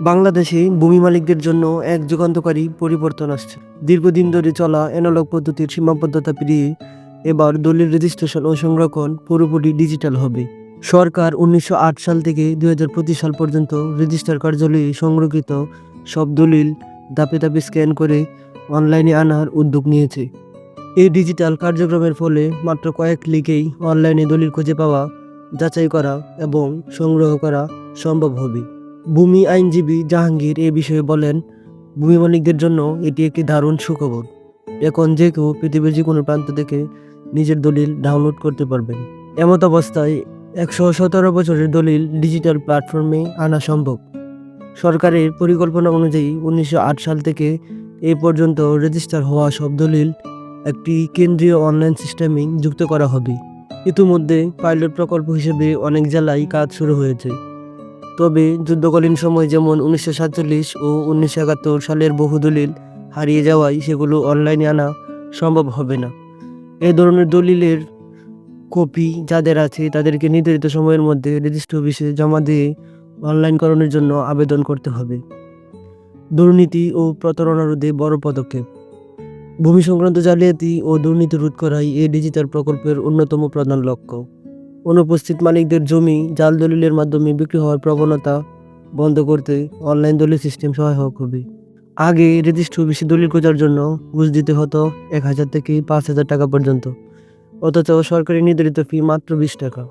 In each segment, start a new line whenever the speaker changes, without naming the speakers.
বাংলাদেশে ভূমি মালিকদের জন্য এক যুগান্তকারী পরিবর্তন আসছে। দীর্ঘদিন ধরে চলা অ্যানালগ পদ্ধতির সীমাবদ্ধতা পেরিয়ে এবার দলিল রেজিস্ট্রেশন ও সংরক্ষণ পুরোপুরি ডিজিটাল হবে। সরকার উনিশশো আট সাল থেকে দুই সাল পর্যন্ত রেজিস্টার কার্যালয়ে সংরক্ষিত সব দলিল ধাপে ধাপে স্ক্যান করে অনলাইনে আনার উদ্যোগ নিয়েছে। এই ডিজিটাল কার্যক্রমের ফলে মাত্র কয়েক ক্লিকেই অনলাইনে দলিল খুঁজে পাওয়া, যাচাই করা এবং সংগ্রহ করা সম্ভব হবে। ভূমি আইনজীবী জাহাঙ্গীর এ বিষয়ে বলেন, ভূমি মালিকদের জন্য এটি একটি দারুণ সুখবর। এখন যে কেউ পৃথিবীর যে কোনো প্রান্ত থেকে নিজের দলিল ডাউনলোড করতে পারবেন এমত অবস্থায় একশো সতেরো বছরের দলিল ডিজিটাল প্ল্যাটফর্মে আনা সম্ভব। সরকারের পরিকল্পনা অনুযায়ী উনিশশো আট সাল থেকে এই পর্যন্ত রেজিস্টার হওয়া সব দলিল একটি কেন্দ্রীয় অনলাইন সিস্টেমে যুক্ত করা হবে। ইতিমধ্যে পাইলট প্রকল্প হিসেবে অনেক জেলায় কাজ শুরু হয়েছে। তবে যুদ্ধকালীন সময় যেমন উনিশশো সাতচল্লিশ ও উনিশশো একাত্তর সালের বহু দলিল হারিয়ে যাওয়ায় সেগুলো অনলাইনে আনা সম্ভব হবে না। এই ধরনের দলিলের কপি যাদের আছে তাদেরকে নির্ধারিত সময়ের মধ্যে রেজিস্ট্রি অফিসে জমা দিয়ে অনলাইনকরণের জন্য আবেদন করতে হবে। দুর্নীতি ও প্রতারণা রোধে বড় পদক্ষেপ। ভূমি সংক্রান্ত জালিয়াতি ও দুর্নীতি রোধ করাই এই ডিজিটাল প্রকল্পের অন্যতম প্রধান লক্ষ্য। অনুপস্থিত মালিকদের জমি জাল দলিলের মাধ্যমে বিক্রি হওয়ার প্রবণতা বন্ধ করতে অনলাইন দলিল সিস্টেম সহায়ক হবে। আগে রেজিস্ট্রি অফিসে দলিল খোঁজার জন্য ঘুষ দিতে হতো এক হাজার থেকে পাঁচ হাজার টাকা পর্যন্ত। অথচ সরকারি নির্ধারিত ফি মাত্র বিশ টাকা।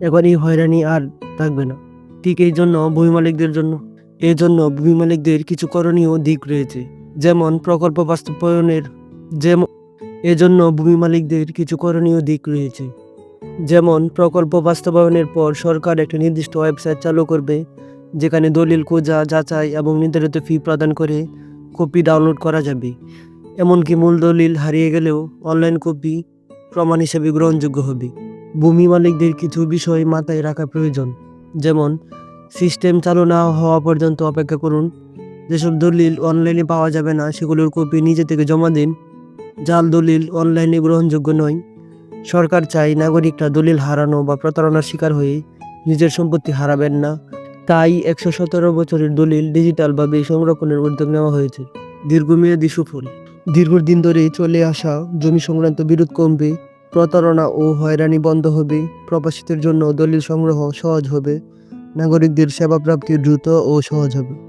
এখন এই হয়রানি আর থাকবে না। ঠিক এই জন্য ভূমি মালিকদের জন্য, এই জন্য ভূমি মালিকদের কিছু করণীয় দিক রয়েছে। যেমন প্রকল্প বাস্তবায়নের, যেমন এজন্য ভূমি মালিকদের কিছু করণীয় দিক রয়েছে। যেমন প্রকল্প বাস্তবায়নের পর সরকার একটি নির্দিষ্ট ওয়েবসাইট চালু করবে, যেখানে দলিল খোঁজা, যাচাই এবং নির্ধারিত ফি প্রদান করে কপি ডাউনলোড করা যাবে। এমনকি মূল দলিল হারিয়ে গেলেও অনলাইন কপি প্রমাণ হিসেবে গ্রহণযোগ্য হবে। ভূমি মালিকদের কিছু বিষয় মাথায় রাখা প্রয়োজন, যেমন সিস্টেম চালু না হওয়া পর্যন্ত অপেক্ষা করুন। যেসব দলিল অনলাইনে পাওয়া যাবে না, সেগুলোর কপি নিজে থেকে জমা দিন। জাল দলিল অনলাইনে গ্রহণযোগ্য নয়। সরকার চাই নাগরিকরা দলিল হারানো বা প্রতারণার শিকার হয়ে নিজের সম্পত্তি হারাবেন না। তাই একশো সতেরো বছরের দলিল ডিজিটালভাবে সংরক্ষণের উদ্যোগ নেওয়া হয়েছে। দীর্ঘমেয়াদী সুফল। দীর্ঘদিন ধরে চলে আসা জমি সংক্রান্ত বিরোধ কমবে, প্রতারণা ও হয়রানি বন্ধ হবে, প্রবাসীদের জন্য দলিল সংগ্রহ সহজ হবে, নাগরিকদের সেবা প্রাপ্তি দ্রুত ও সহজ হবে।